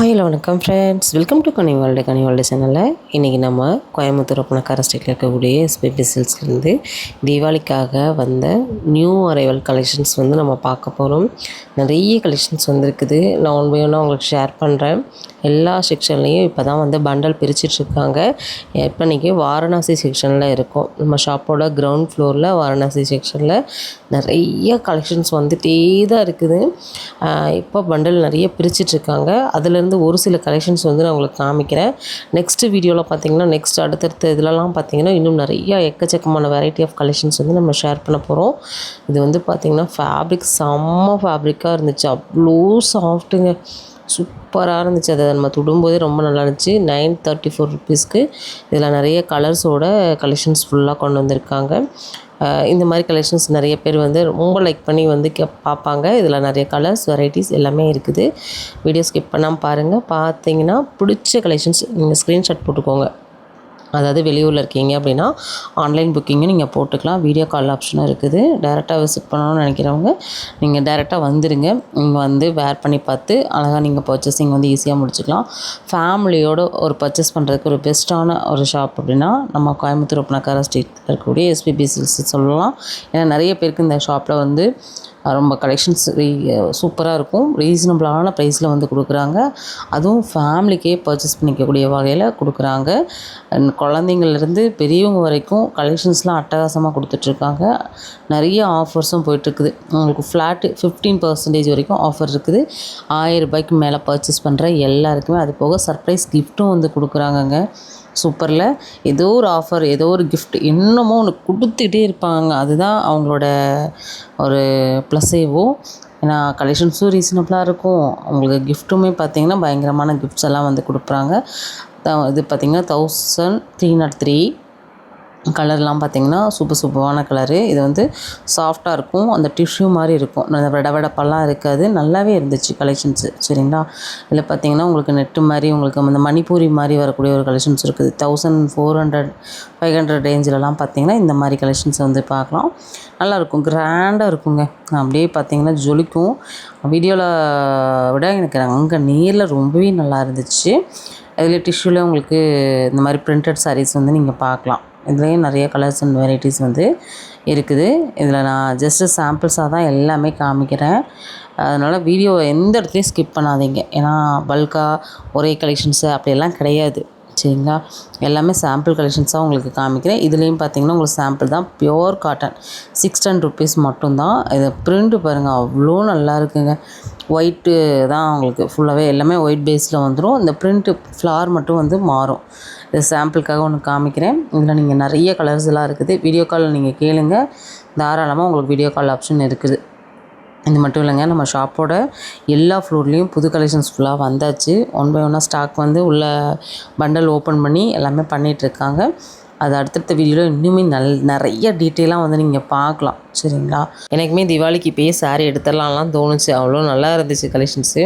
Hi hello வணக்கம் friends welcome to Kani world Kani world சேனலில் இன்றைக்கி நம்ம கோயம்புத்தூர் பணக்கார ஸ்ட்ரீட்டில் இருக்கக்கூடிய எஸ்பிபி சில்ஸ்லேருந்து தீபாவளிக்காக வந்த நியூ அரைவல் கலெக்ஷன்ஸ் வந்து நம்ம பார்க்க போகிறோம் நிறைய கலெக்ஷன்ஸ் வந்திருக்குது. நான் ஒன் பை ஒன்னாக உங்களுக்கு ஷேர் பண்ணுறேன் எல்லா செக்ஷன்லேயும் இப்போ தான் வந்து பண்டல் பிரிச்சிட்ருக்காங்க. இப்போ இன்றைக்கி வாரணாசி செக்ஷனில் இருக்கும். நம்ம ஷாப்போட கிரவுண்ட் ஃப்ளோரில் வாரணாசி செக்ஷனில் நிறைய கலெக்ஷன்ஸ் வந்துகிட்டே தான் இருக்குது. இப்போ பண்டல் நிறைய பிரிச்சிட்ருக்காங்க. அதுலேருந்து ஒரு சில கலெக்ஷன்ஸ் வந்து நான் உங்களுக்கு காமிக்கிறேன். நெக்ஸ்ட் வீடியோவில் பார்த்தீங்கன்னா நெக்ஸ்ட் அடுத்தடுத்த இதிலலாம் பார்த்தீங்கன்னா இன்னும் நிறைய எக்கச்சக்கமான வெரைட்டி ஆஃப் கலெக்ஷன்ஸ் வந்து நம்ம ஷேர் பண்ண போகிறோம் இது வந்து பார்த்திங்கன்னா ஃபேப்ரிக் செம்ம ஃபேப்ரிக்காக இருந்துச்சு. அவ்வளோ சாஃப்ட்டுங்க சூப்பராக இருந்துச்சு. அதை நம்ம தொடும்போதே ரொம்ப நல்லா இருந்துச்சு. நைன் தேர்ட்டி ஃபோர் ருபீஸ்க்கு இதில் நிறைய கலர்ஸோட கலெக்ஷன்ஸ் ஃபுல்லாக கொண்டு வந்திருக்காங்க. இந்த மாதிரி கலெக்ஷன்ஸ் நிறைய பேர் வந்து ரொம்ப லைக் பண்ணி வந்து கே பார்ப்பாங்க. இதில் நிறைய கலர்ஸ் வெரைட்டிஸ் எல்லாமே இருக்குது. வீடியோ ஸ்கிப் பண்ணாமல் பாருங்கள் பார்த்தீங்கன்னா பிடிச்ச கலெக்ஷன்ஸ் நீங்கள் ஸ்க்ரீன்ஷாட் போட்டுக்கோங்க. அதாவது வெளியூரில் இருக்கீங்க அப்படின்னா ஆன்லைன் புக்கிங்கும் நீங்கள் போட்டுக்கலாம். வீடியோ கால் ஆப்ஷனும் இருக்குது. டேரெக்டாக விசிட் பண்ணணும்னு நினைக்கிறவங்க நீங்கள் டேரெக்டாக வந்துடுங்க இங்கே வந்து வேர் பண்ணி பார்த்து அழகாக நீங்கள் பர்ச்சேசிங் வந்து ஈஸியாக முடிச்சுக்கலாம். ஃபேமிலியோடு ஒரு பர்ச்சேஸ் பண்ணுறதுக்கு ஒரு பெஸ்ட்டான ஒரு ஷாப் அப்படின்னா நம்ம கோயம்புத்தூர் பணக்கார ஸ்ட்ரீட்டில் இருக்கக்கூடிய எஸ்பிபி சில்ஸ் சொல்லலாம். ஏன்னா நிறைய பேருக்கு இந்த ஷாப்பில் வந்து ரொம்ப கலெக்ஷன்ஸ் சூப்பராக இருக்கும். ரீசனபிளான ப்ரைஸில் வந்து கொடுக்குறாங்க. அதுவும் ஃபேமிலிக்கே பர்ச்சேஸ் பண்ணிக்கக்கூடிய வகையில் கொடுக்குறாங்க. அண்ட் குழந்தைங்கள்லேருந்து பெரியவங்க வரைக்கும் கலெக்ஷன்ஸ்லாம் அட்டகாசமாக கொடுத்துட்ருக்காங்க. நிறைய ஆஃபர்ஸும் போயிட்டுருக்குது உங்களுக்கு ஃப்ளாட்டு ஃபிஃப்டீன் பர்சன்டேஜ் வரைக்கும் ஆஃபர் இருக்குது. ஆயிரம் ரூபாய்க்கு மேலே பர்ச்சேஸ் பண்ணுற எல்லாருக்குமே அது போக சர்ப்ரைஸ் கிஃப்ட்டும் வந்து கொடுக்குறாங்கங்க. சூப்பரில். ஏதோ ஒரு ஆஃபர் ஏதோ ஒரு கிஃப்ட் இன்னமும் ஒன்று கொடுத்துக்கிட்டே இருப்பாங்க. அதுதான் அவங்களோட ஒரு ப்ளஸ்ஸேவோ ஏன்னா கலெக்ஷன்ஸும் ரீசனபிளாக இருக்கும். அவங்களுக்கு கிஃப்ட்டுமே பார்த்திங்கன்னா பயங்கரமான கிஃப்ட்ஸ் எல்லாம் வந்து கொடுக்குறாங்க இது பார்த்தீங்கன்னா தௌசண்ட் த்ரீ நாட் த்ரீ கலர்லாம் பார்த்தீங்கன்னா சூப்பர் சூப்பரான கலரு. இது வந்து சாஃப்டாக இருக்கும். அந்த டிஷ்யூ மாதிரி இருக்கும். அந்த விடவெடப்பெல்லாம் இருக்காது. நல்லாவே இருந்துச்சு கலெக்ஷன்ஸு சரிங்களா? இதில் பார்த்தீங்கன்னா உங்களுக்கு நெட்டு மாதிரி உங்களுக்கு அந்த மணிப்பூரி மாதிரி வரக்கூடிய ஒரு கலெக்ஷன்ஸ் இருக்குது. Thousand four hundred five hundred ரேஞ்சிலலாம் பார்த்திங்கன்னா இந்த மாதிரி கலெக்ஷன்ஸ் வந்து பார்க்கலாம். நல்லாயிருக்கும் கிராண்டாக இருக்குங்க. அப்படியே பார்த்தீங்கன்னா ஜொலிக்கும். வீடியோவில் விட எனக்கு அங்கே நேரில் ரொம்பவே நல்லா இருந்துச்சு. அதில் டிஷ்யூவில் உங்களுக்கு இந்த மாதிரி பிரிண்டட் சாரீஸ் வந்து நீங்கள் பார்க்கலாம். இதுலேயும் நிறைய கலர்ஸ் அண்ட் வெரைட்டிஸ் வந்து இருக்குது. இதில் நான் ஜஸ்ட்டு சாம்பிள்ஸாக தான் எல்லாமே காமிக்கிறேன். அதனால் வீடியோ எந்த இடத்துலையும் ஸ்கிப் பண்ணாதீங்க. ஏன்னா பல்காக ஒரே கலெக்ஷன்ஸு அப்படியெல்லாம் கிடையாது. சரிங்களா? எல்லாமே சாம்பிள் கலெக்ஷன்ஸாக உங்களுக்கு காமிக்கிறேன். இதுலேயும் பார்த்தீங்கன்னா உங்களுக்கு சாம்பிள் தான். Pure cotton six ten rupees மட்டும்தான். இது பிரிண்ட்டு பாருங்கள் அவ்வளோ நல்லா இருக்குங்க. ஒயிட்டு தான் உங்களுக்கு ஃபுல்லாகவே எல்லாமே ஒயிட் பேஸில் வந்துடும் இந்த பிரிண்ட்டு ஃப்ளார் மட்டும் வந்து மாறும். இது சாம்பிளுக்காக ஒன்று காமிக்கிறேன். இதில் நீங்கள் நிறைய கலர்ஸ் எல்லாம் இருக்குது. வீடியோ கால் நீங்கள் கேளுங்க. தாராளமாக உங்களுக்கு வீடியோ கால் ஆப்ஷன் இருக்குது. இது மட்டும் இல்லைங்க நம்ம ஷாப்போட எல்லா ஃப்ளோர்லேயும் புது கலெக்ஷன்ஸ் ஃபுல்லாக வந்தாச்சு. ஒன் பை ஒன்னாக ஸ்டாக் வந்து உள்ள பண்டல் ஓப்பன் பண்ணி எல்லாமே பண்ணிகிட்ருக்காங்க அது அடுத்தடுத்த வீடியோவில் இன்னுமே நல் நிறைய டீட்டெயிலாக வந்து நீங்கள் பார்க்கலாம். சரிங்களா? எனக்குமே தீபாவளிக்கு இப்போயே சாரீ எடுத்துடலாம்லாம் தோணுச்சு. அவ்வளோ நல்லா இருந்துச்சு கலெக்ஷன்ஸு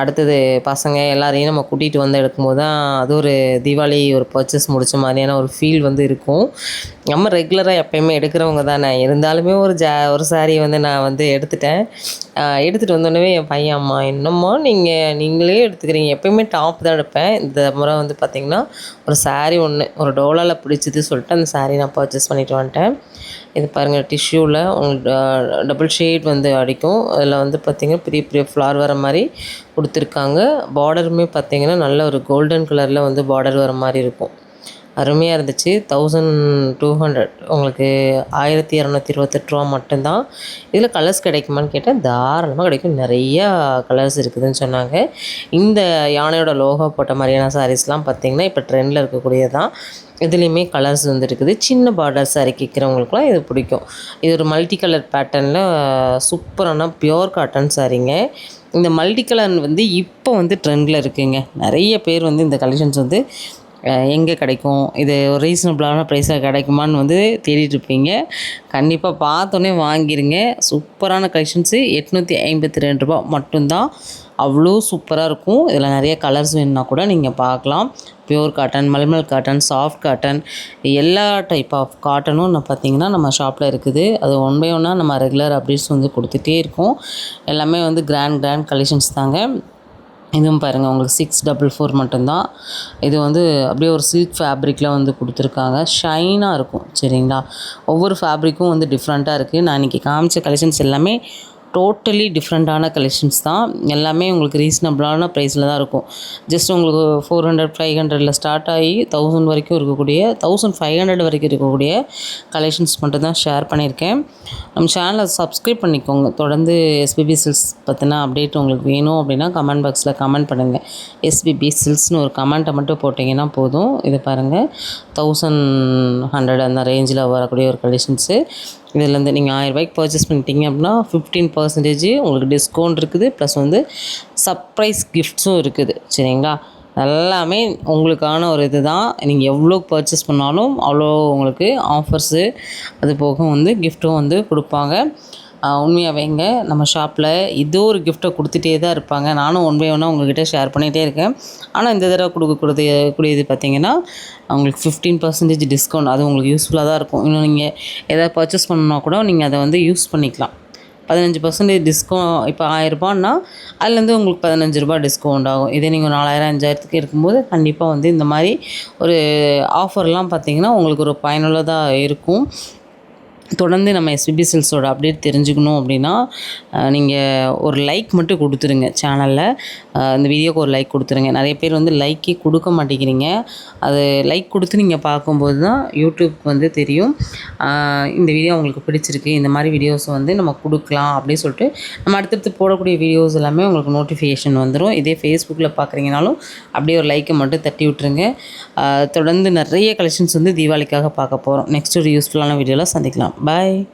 அடுத்தது பசங்க எல்லாரையும் நம்ம கூட்டிகிட்டு வந்து எடுக்கும்போது தான் அது ஒரு தீபாவளி ஒரு பர்ச்சேஸ் முடித்த மாதிரியான ஒரு ஃபீல் வந்து இருக்கும். நம்ம ரெகுலராக எப்பயுமே எடுக்கிறவங்க தானே. இருந்தாலுமே ஒரு ஜா ஒரு சாரீ வந்து நான் வந்து எடுத்துட்டேன். எடுத்துகிட்டு வந்தோடனே என் பையன் அம்மா என்னம்மா நீங்கள் நீங்களே எடுத்துக்கிறீங்க. எப்பயுமே டாப் தான் எடுப்பேன். இந்த முறை வந்து பார்த்திங்கன்னா ஒரு saree ஒன்று ஒரு டோலாவில் பிடிச்சது சொல்லிட்டு அந்த சாரீ நான் பர்ச்சேஸ் பண்ணிட்டு வந்துட்டேன். இது பாருங்கள் டிஷ்யூவில் உங்களுக்கு டபுள் ஷேட் வந்து அடிக்கும். அதில் வந்து பார்த்திங்கன்னா பெரிய பெரிய ஃப்ளார் வர மாதிரி கொடுத்துருக்காங்க. பார்டருமே பார்த்திங்கன்னா நல்ல ஒரு கோல்டன் கலரில் வந்து பார்டர் வர மாதிரி இருக்கும். அருமையாக இருந்துச்சு. தௌசண்ட் டூ ஹண்ட்ரட் உங்களுக்கு ஆயிரத்தி இரநூத்தி இருபத்தெட்டு ரூபா மட்டும்தான். இதில் கலர்ஸ் கிடைக்குமான்னு கேட்டால் தாராளமாக கிடைக்கும். நிறையா கலர்ஸ் இருக்குதுன்னு சொன்னாங்க. இந்த யானையோட லோகோ போட்ட மாதிரியான சாரீஸ்லாம் பார்த்தீங்கன்னா இப்போ ட்ரெண்டில் இருக்கக்கூடியது தான் இதுலேயுமே கலர்ஸ் வந்துருக்குது சின்ன பார்டர் சாரி கேட்குறவங்களுக்குலாம் இது பிடிக்கும். இது ஒரு மல்டி கலர் பேட்டர்னில் சூப்பரான பியோர் காட்டன் சாரீங்க இந்த மல்டி கலர் வந்து இப்போ வந்து ட்ரெண்டில் இருக்குங்க. நிறைய பேர் வந்து இந்த கலெக்ஷன்ஸ் வந்து எங்கே கிடைக்கும்? இது ஒரு ரீசனபிளான ப்ரைஸாக கிடைக்குமான்னு வந்து தேடிட்டுருப்பீங்க கண்டிப்பாக பார்த்தோன்னே வாங்கிடுங்க சூப்பரான கலெக்ஷன்ஸு எட்நூற்றி ஐம்பத்தி ரெண்டு ரூபா மட்டும்தான். அவ்வளோ சூப்பராக இருக்கும். இதில் நிறைய கலர்ஸ் வேணுன்னா கூட நீங்கள் பார்க்கலாம். Pure cotton mulmul cotton soft cotton எல்லா டைப் ஆஃப் காட்டனும் நான் பார்த்தீங்கன்னா நம்ம ஷாப்பில் இருக்குது. அது ஒன் பை ஒன்னாக நம்ம ரெகுலர் அப்டேட்ஸ் வந்து கொடுத்துட்டே இருக்கோம். எல்லாமே வந்து கிராண்ட் கிராண்ட் கலெக்ஷன்ஸ் தாங்க. இதுவும் பாருங்கள் உங்களுக்கு சிக்ஸ் டபுள் ஃபோர் மட்டும்தான். இது வந்து அப்படியே ஒரு சில்க் ஃபேப்ரிக்கில் வந்து கொடுத்துருக்காங்க. ஷைனாக இருக்கும் சரிங்களா? ஒவ்வொரு ஃபேப்ரிக்கும் வந்து டிஃப்ரெண்ட்டாக இருக்குது நான் இன்றைக்கி காமிச்ச கலெக்ஷன்ஸ் எல்லாமே டோட்டலி டிஃப்ரெண்ட்டான கலெக்ஷன்ஸ் தான். எல்லாமே உங்களுக்கு ரீசனபிளான ப்ரைஸில் தான் இருக்கும். ஜஸ்ட் உங்களுக்கு ஃபோர் ஹண்ட்ரட் ஃபைவ் ஹண்ட்ரடில் ஸ்டார்ட் ஆகி தௌசண்ட் வரைக்கும் இருக்கக்கூடிய தௌசண்ட் ஃபைவ் ஹண்ட்ரட் வரைக்கும் இருக்கக்கூடிய கலெக்ஷன்ஸ் மட்டும் தான் ஷேர் பண்ணியிருக்கேன். நம்ம சேனலை சப்ஸ்கிரைப் பண்ணிக்கோங்க. தொடர்ந்து எஸ்பிபி சில்ஸ் பற்றின அப்டேட் உங்களுக்கு வேணும் அப்படின்னா கமெண்ட் பாக்ஸில் கமெண்ட் பண்ணுங்கள் எஸ்பிபி சில்ஸ்னு ஒரு கமெண்ட்டை மட்டும் போட்டிங்கன்னா போதும். இது பாருங்கள் தௌசண்ட் ஹண்ட்ரட் அந்த ரேஞ்சில் வரக்கூடிய ஒரு கலெக்ஷன்ஸு இதுலேருந்து நீங்கள் ஆயிரரூபாய்க்கு பர்ச்சேஸ் பண்ணிட்டீங்க அப்படின்னா ஃபிஃப்டீன் பர்சன்டேஜ் உங்களுக்கு டிஸ்கவுண்ட் இருக்குது. ப்ளஸ் வந்து சர்ப்ரைஸ் கிஃப்ட்ஸும் இருக்குது. சரிங்களா? எல்லாமே உங்களுக்கான ஒரு இது தான் நீங்கள் எவ்வளோ பர்ச்சேஸ் பண்ணாலும் அவ்வளோ உங்களுக்கு ஆஃபர்ஸு அது போக வந்து கிஃப்ட்டும் வந்து கொடுப்பாங்க. உண்மையாகவேங்க நம்ம ஷாப்பில் இதோ ஒரு கிஃப்ட்டை கொடுத்துட்டே தான் இருப்பாங்க. நானும் ஒன் பை ஒன்னாக உங்கள்கிட்ட ஷேர் பண்ணிகிட்டே இருக்கேன். ஆனால் இந்த தடவை கொடுக்கக்கூடிய கூடியது பார்த்தீங்கன்னா உங்களுக்கு ஃபிஃப்டீன் பர்சன்டேஜ் டிஸ்கவுண்ட் அது உங்களுக்கு யூஸ்ஃபுல்லாக தான் இருக்கும். இன்னும் நீங்கள் எதாவது பர்ச்சேஸ் பண்ணணுன்னா கூட நீங்கள் அதை வந்து யூஸ் பண்ணிக்கலாம். பதினஞ்சு பர்சன்டேஜ் டிஸ்கவுண்ட் இப்போ ஆயிரரூபான்னா அதுலேருந்து உங்களுக்கு பதினஞ்சு ரூபா டிஸ்கவுண்ட் ஆகும். இதே நீங்கள் நாலாயிரம் அஞ்சாயிரத்துக்கு இருக்கும்போது கண்டிப்பாக வந்து இந்த மாதிரி ஒரு ஆஃபர்லாம் பார்த்தீங்கன்னா உங்களுக்கு ஒரு பயனுள்ளதாக இருக்கும். தொடர்ந்து நம்ம எஸ்பிபி சில்ஸோட அப்டேட் தெரிஞ்சுக்கணும் அப்படின்னா நீங்கள் ஒரு லைக் மட்டும் கொடுத்துருங்க சேனலில் இந்த வீடியோக்கு ஒரு லைக் கொடுத்துருங்க. நிறைய பேர் வந்து லைக்கே கொடுக்க மாட்டேங்கிறீங்க. அது லைக் கொடுத்து நீங்கள் பார்க்கும்போது தான் யூடியூப் வந்து தெரியும். இந்த வீடியோ உங்களுக்கு பிடிச்சிருக்கு. இந்த மாதிரி வீடியோஸ் வந்து நம்ம கொடுக்கலாம் அப்படின்னு சொல்லிட்டு நம்ம அடுத்தடுத்து போடக்கூடிய வீடியோஸ் எல்லாமே உங்களுக்கு நோட்டிஃபிகேஷன் வந்துடும் இதே ஃபேஸ்புக்கில் பார்க்குறீங்கனாலும் அப்படியே ஒரு லைக்கை மட்டும் தட்டி விட்டுருங்க. தொடர்ந்து நிறைய கலெக்ஷன்ஸ் வந்து தீபாவளிக்காக பார்க்க போகிறோம் நெக்ஸ்ட் ஒரு யூஸ்ஃபுல்லான வீடியோவில் சந்திக்கலாம். Bye.